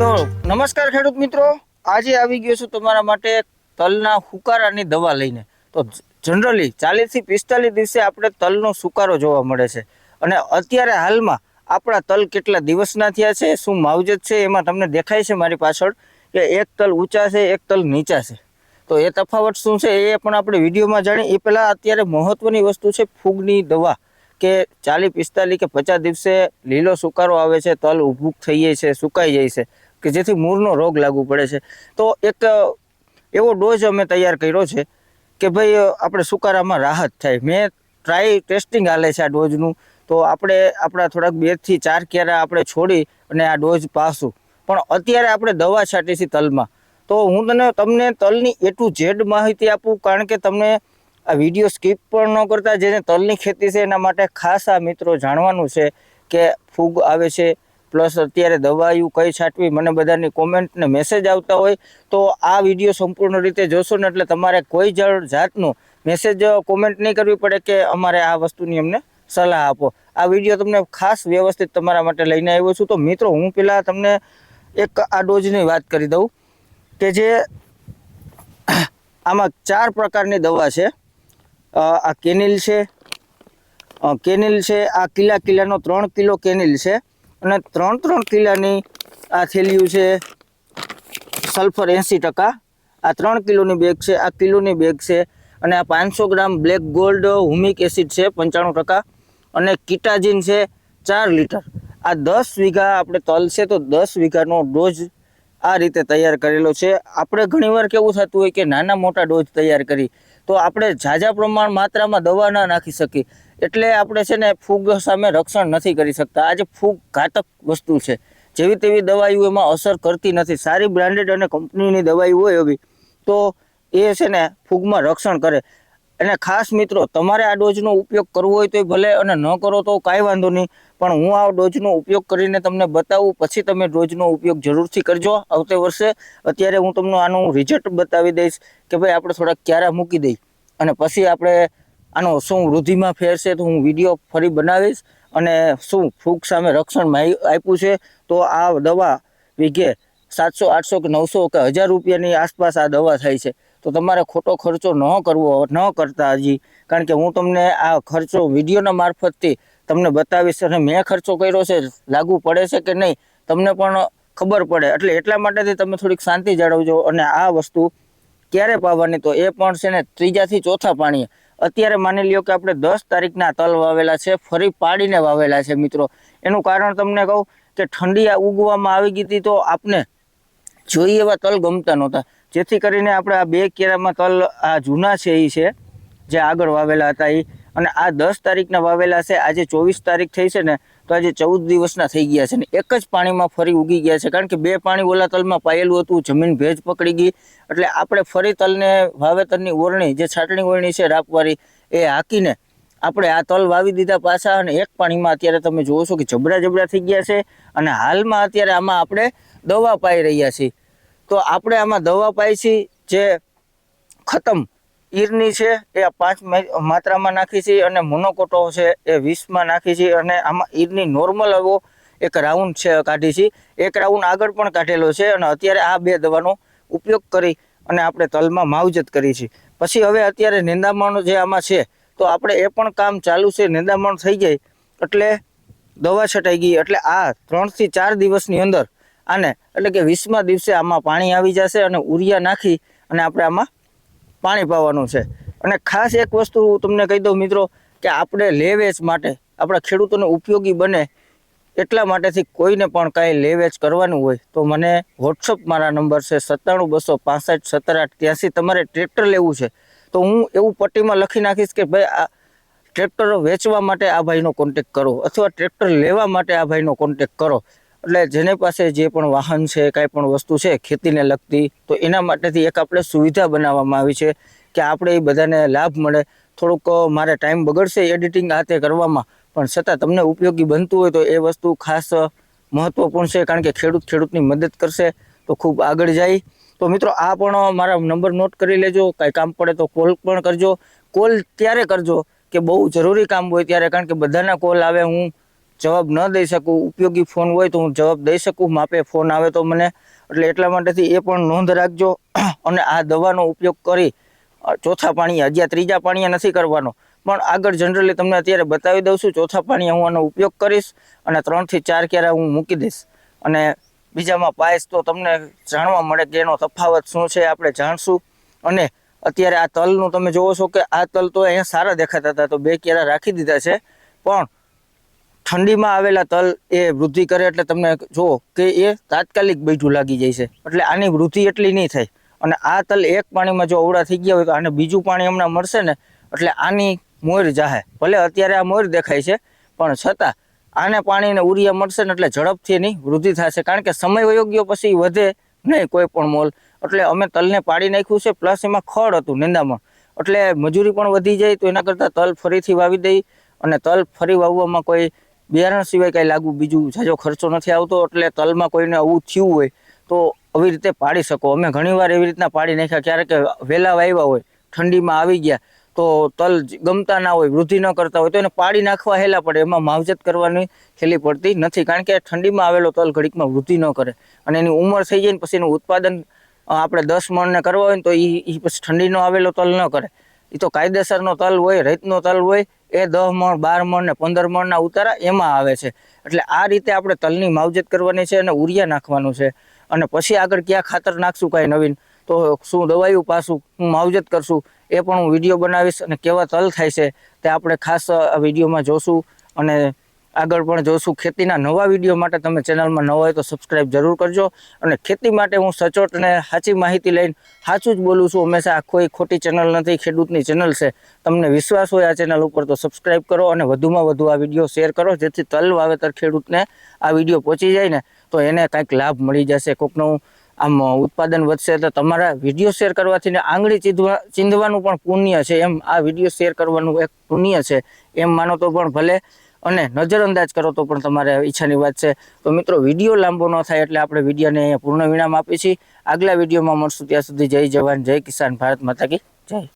તો નમસ્કાર ખેડૂત મિત્રો. આજે આવી ગયો છું તમારા માટે તલના હુકારાની દવા લઈને. તો જનરલી ચાલીસથી પિસ્તાલીસ દિવસે આપણે તલનો સુકારો જોવા મળે છે. અને અત્યારે હાલમાં આપણા તલ કેટલા દિવસના થયા છે, શું માવજત છે, એમાં તમને દેખાય છે મારી પાછળ કે એક તલ ઊંચા છે, એક તલ નીચા છે. તો એ તફાવત શું છે એ પણ આપણે વિડીયોમાં જાણીએ. એ પહેલાં અત્યારે મહત્ત્વની વસ્તુ છે ફૂગની દવા કે ચાલીસ, પિસ્તાલીસ કે પચાસ દિવસે લીલો સુકારો આવે છે, તલ ઊભું થઈ જાય છે, સુકાઈ જાય છે. કે જેથી મૂળનો રોગ લાગુ પડે છે. તો એક એવો ડોઝ અમે તૈયાર કર્યો છે કે ભાઈ આપણે સુકારામાં રાહત થાય. મેં ટ્રાય ટેસ્ટિંગ હાલે છે આ ડોઝનું. તો આપણે આપણા થોડાક બેથી ચાર ક્યારે આપણે છોડી અને આ ડોઝ પાસું પણ અત્યારે આપણે દવા છાંટી છે તલમાં. તો હું તને, તમને તલની એ ટુ ઝેડ માહિતી આપું, કારણ કે તમને આ વીડિયો સ્કીપ પણ ન કરતા. જેને તલની ખેતી છે એના માટે ખાસ આ મિત્રો જાણવાનું છે કે ફૂગ આવે છે પ્લસ અત્યારે દવાયું કઈ છાંટવી મને બધાની કોમેન્ટ ને મેસેજ આવતા હોય તો આ વીડિયો સંપૂર્ણ રીતે જોશો ને એટલે તમારે કોઈ જાતનું મેસેજ કોમેન્ટ નહીં કરવી પડે કે અમારે આ વસ્તુની અમને સલાહ આપો. આ વીડિયો તમને ખાસ વ્યવસ્થિત તમારા માટે લઈને આવ્યો છું. તો મિત્રો, હું પહેલાં તમને એક આ ડોઝની વાત કરી દઉં કે જે આમાં ચાર પ્રકારની દવા છે. આ કેનિલ છે કેનિલ છે, આ કિલ્લા કિલ્લાનો ત્રણ કિલો કેનિલ છે અને ત્રણ ત્રણ કિલ્લાની આ થેલીયું છે સલ્ફર એંસી ટકા. આ ત્રણ કિલોની બેગ છે, આ કિલોની બેગ છે અને આ પાંચસો gram black gold humic acid છે પંચાણું ટકા અને કિટાજીન છે ચાર લીટર. આ દસ વીઘા આપણે તલ છે તો દસ વીઘાનો ડોઝ આ રીતે તૈયાર કરેલો છે. આપણે ઘણીવાર કેવું થતું હોય કે નાના મોટા ડોઝ તૈયાર કરી તો આપણે ઝાઝા પ્રમાણ માત્રામાં દવા ના નાખી શકીએ. એટલે આપણે છે ને ફૂગ સામે રક્ષણ નથી કરી શકતા. આજે ફૂગ ઘાતક વસ્તુ છે, જેવી તેવી દવાઈઓ એમાં અસર કરતી નથી. સારી બ્રાન્ડેડ અને કંપનીની દવાઈ હોય એવી, તો એ છે ને ફૂગમાં રક્ષણ કરે. અને ખાસ મિત્રો, તમારે આ ડોઝનો ઉપયોગ કરવો હોય તો ભલે અને ન કરો તો કાંઈ વાંધો નહીં, પણ હું આ ડોઝનો ઉપયોગ કરીને તમને બતાવું, પછી તમે ડોઝનો ઉપયોગ જરૂરથી કરજો. આવતે વર્ષે અત્યારે હું તમને આનું રિઝલ્ટ બતાવી દઈશ કે ભાઈ આપણે થોડાક ક્યારે મૂકી દઈ. અને પછી આપણે આનો શું વૃદ્ધિમાં ફેર છે તો હું વીડિયો ફરી બનાવીશ અને શું ફૂગ સામે રક્ષણ આપ્યું છે તો આ દવા વીઘે સાતસો, આઠસો કે નવસો કે હજાર રૂપિયાની આસપાસ આ દવા થાય છે. તો તમારે ખોટો ખર્ચો ન કરવો, ન કરતા હજી. કારણ કે હું તમને આ ખર્ચો વિડીયોના મારફતથી તમને બતાવીશ અને મેં ખર્ચો કર્યો છે, લાગુ પડે છે કે નહીં, તમને પણ ખબર પડે. એટલે એટલા માટેથી તમે થોડીક શાંતિ જાળવજો અને આ વસ્તુ ક્યારે પાવાની તો એ પણ છે ને ત્રીજાથી ચોથા પાણીએ. અત્યારે માની લ્યો કે આપણે દસ તારીખના તલ વાવેલા છે, ફરી પાડીને વાવેલા છે મિત્રો. એનું કારણ તમને કહું કે ઠંડી ઉગવામાં આવી ગઈ હતી તો આપને જોઈએ એવા તલ ગમતા નહોતા. જેથી કરીને આપણે આ બે કેરામાં તલ, આ જૂના છે એ છે, જે આગળ વાવેલા હતા એ અને આ દસ તારીખના વાવેલા છે, આજે ચોવીસ તારીખ થઈ છે ને, તો આજે ચૌદ દિવસના થઈ ગયા છે ને, એક જ પાણીમાં ફરી ઉગી ગયા છે, કારણ કે બે પાણી ઓલા તલમાં પાયેલું હતું, જમીન ભેજ પકડી ગઈ, એટલે આપણે ફરી તલને વાવેતરની ઓરણી, જે છાટણી ઓરણી છે રાપવારી, એ હાકીને આપણે આ તલ વાવી દીધા પાછા અને એક પાણીમાં અત્યારે તમે જુઓ છો કે જબરા જબરા થઈ ગયા છે અને હાલમાં અત્યારે આમાં આપણે દવા પાઈ રહ્યા છીએ. તો આપણે આમાં દવા પાઈ છીએ જે ખતમ ઈરની છે, એ પાંચ માત્રામાં નાખી છે અને મોનોકોટો છે, એ વીસમાં નાખી છે અને આમાં ઈરની નોર્મલ એવો એક રાઉન્ડ છે કાઢી છે. એક રાઉન્ડ આગળ પણ કાઢેલો છે અને અત્યારે આ બે દવાનો ઉપયોગ કરી અને આપણે તલમાં માવજત કરી છે. પછી હવે અત્યારે નિંદામણ જે આમાં છે, તો આપણે એ પણ કામ ચાલુ છે, નિંદામણ થઈ જાય એટલે દવા છટાઈ ગઈ એટલે આ ત્રણથી ચાર દિવસની અંદર આને એટલે કે વીસમા દિવસે આમાં પાણી આવી જશે અને ઉરિયા નાખી અને આપણે આમાં પાણી પાવાનું છે. અને ખાસ એક વસ્તુ હું તમને કહી દઉં મિત્રો કે આપણે લેવેચ માટે, આપણા ખેડૂતોને ઉપયોગી બને એટલા માટેથી કોઈને પણ કાંઈ લેવેચ કરવાનું હોય તો મને વોટ્સઅપ મારા નંબર છે સત્તાણું બસો પાસઠ સત્તર આઠ ત્યાંસી. તમારે ટ્રેક્ટર લેવું છે. તો હું એવું પટ્ટીમાં લખી નાખીશ કે ભાઈ આ ટ્રેક્ટર વેચવા માટે આ ભાઈનો કોન્ટેક કરો અથવા ટ્રેક્ટર લેવા માટે આ ભાઈનો કોન્ટેક કરો. એટલે જેની પાસે જે પણ વાહન છે, કાંઈ પણ વસ્તુ છે, ખેતીને લગતી, તો એના માટેથી એક આપણે સુવિધા બનાવવામાં આવી છે કે આપણે એ બધાને લાભ મળે. થોડુંક મારે ટાઈમ બગડશે એડિટિંગ આ તે કરવામાં, પણ છતાં તમને ઉપયોગી બનતું હોય તો એ વસ્તુ ખાસ મહત્ત્વપૂર્ણ છે, કારણ કે ખેડૂત ખેડૂતની મદદ કરશે, તો ખૂબ આગળ જાય. તો મિત્રો, આ પણ મારા નંબર નોટ કરી લેજો, કાંઈ કામ પડે તો કોલ પણ કરજો. કોલ ત્યારે કરજો કે બહુ જરૂરી કામ હોય ત્યારે, કારણ કે બધાના કોલ આવે હું જવાબ ન દઈ શકું, ઉપયોગી ફોન હોય તો હું જવાબ દઈ શકું, માપે ફોન આવે તો મને. એટલે એટલા માટેથી એ પણ નોંધ રાખજો. અને આ દવાનો ઉપયોગ કરી ચોથા પાણીએ હજી ત્રીજા પાણીએ નથી કરવાનો. પણ આગળ જનરલી તમને અત્યારે બતાવી દઉં છું, ચોથા પાણીએ હું આનો ઉપયોગ કરીશ અને ત્રણથી ચાર ક્યારે હું મૂકી દઈશ. અને બીજામાં પાયસ તો તમને જાણવા મળે કે એનો તફાવત શું છે, આપણે જાણશું. અને અત્યારે આ તલનું તમે જોવો છો કે આ તલ તો અહીંયા સારા દેખાતા હતા, તો બે કેરા રાખી દીધા છે. પણ ઠંડીમાં આવેલા તલ એ વૃદ્ધિ કરે એટલે તમને જુઓ કે એ તાત્કાલિક બીજું લાગી જાય છે. એટલે આની વૃદ્ધિ એટલી નહીં થાય. અને આ તલ એક પાણીમાં જો અવળા થઈ ગયા હોય તો આને બીજું પાણી હમણાં મળશે ને, એટલે આની મોર જાહે. ભલે અત્યારે આ મોર દેખાય છે, પણ છતાં આને પાણીને ઉરિયા મળશે ને એટલે ઝડપથી એની વૃદ્ધિ થશે. કારણ કે સમય યોગ્ય પછી વધે નહીં કોઈ પણ મોલ. એટલે અમે તલને પાડી નાખ્યું છે, પ્લસ એમાં ખડ હતું નિંદામણ. એટલે મજૂરી પણ વધી જાય તો એના કરતાં તલ ફરીથી વાવી દઈ અને તલ ફરી વાવવામાં કોઈ બિયારણ સિવાય કાંઈ લાગુ બીજું જાજો ખર્ચો નથી આવતો, એટલે તલમાં કોઈને આવું થયું હોય તો આવી રીતે પાડી શકો. અમે ઘણીવાર એવી રીતના પાડી નાખ્યા. ક્યારેક વહેલા વાવ્યા હોય, ઠંડીમાં આવી ગયા, તો તલ ગમતા ના હોય, વૃદ્ધિ ન કરતા હોય, તો એને પાડી નાખવા હેલા પડે. એમાં માવજત કરવાની હેલી પડતી નથી, કારણ કે ઠંડીમાં આવેલો તલ ઘડીકમાં વૃદ્ધિ ન કરે. અને એની ઉંમર થઈ જાય ને પછી એનું ઉત્પાદન આપણે દસ મણને કરવા હોય ને તો એ પછી ઠંડીનો આવેલો તલ ન કરે. એ તો કાયદેસરનો તલ હોય, રેતનો તલ હોય, એ દસ મણ, બાર મણ ને પંદર મણના ઉતારા એમાં આવે છે. એટલે આ રીતે આપણે તલની માવજત કરવાની છે અને ઉરિયા નાખવાનું છે. અને પછી આગળ ક્યાં ખાતર નાખશું કાંઈ નવીન? તો શું દવાયું પાછું? હું માવજત કરશું. એ પણ હું વીડિયો બનાવીશ અને કેવા તલ થાય છે તે આપણે ખાસ આ વિડીયોમાં જોશું. અને આગળ પણ જોશું. ખેતીના નવા વીડિયો માટે તમે ચેનલમાં નવા હોય તો સબસ્ક્રાઈબ જરૂર કરજો. અને ખેતી માટે હું સચોટ અને સાચી માહિતી લઈને સાચું જ બોલું છું. હંમેશા કોઈ ખોટી ચેનલ નથી, ખેડૂતની ચેનલ છે. તમને વિશ્વાસ હોય આ ચેનલ ઉપર તો સબસ્ક્રાઈબ કરો અને વધુમાં વધુ આ વીડિયો શેર કરો, જેથી તલ વાવેતર ખેડૂતને આ વીડિયો પહોંચી જાય ને તો એને કાંઈક લાભ મળી જશે. કોકનું આમ ઉત્પાદન વધશે તો તમારા વીડિયો શેર કરવાથી ને આંગળી ચીંધવા, ચીંધવાનું પણ પુણ્ય છે. એમ આ વીડિયો શેર કરવાનું એક પુણ્ય છે. એમ માનો તો પણ ભલે અને નજરઅંદાજ કરો તો પણ તમારે ઈચ્છાની વાત છે. તો મિત્રો, વીડિયો લાંબો ન થાય એટલે આપણે વિડીયોને અહીંયા પૂર્ણ વિરામ આપીએ છીએ. આગલા વિડીયોમાં મળશું ત્યાં સુધી જય જવાન, જય કિસાન ભારત માતા કી જય.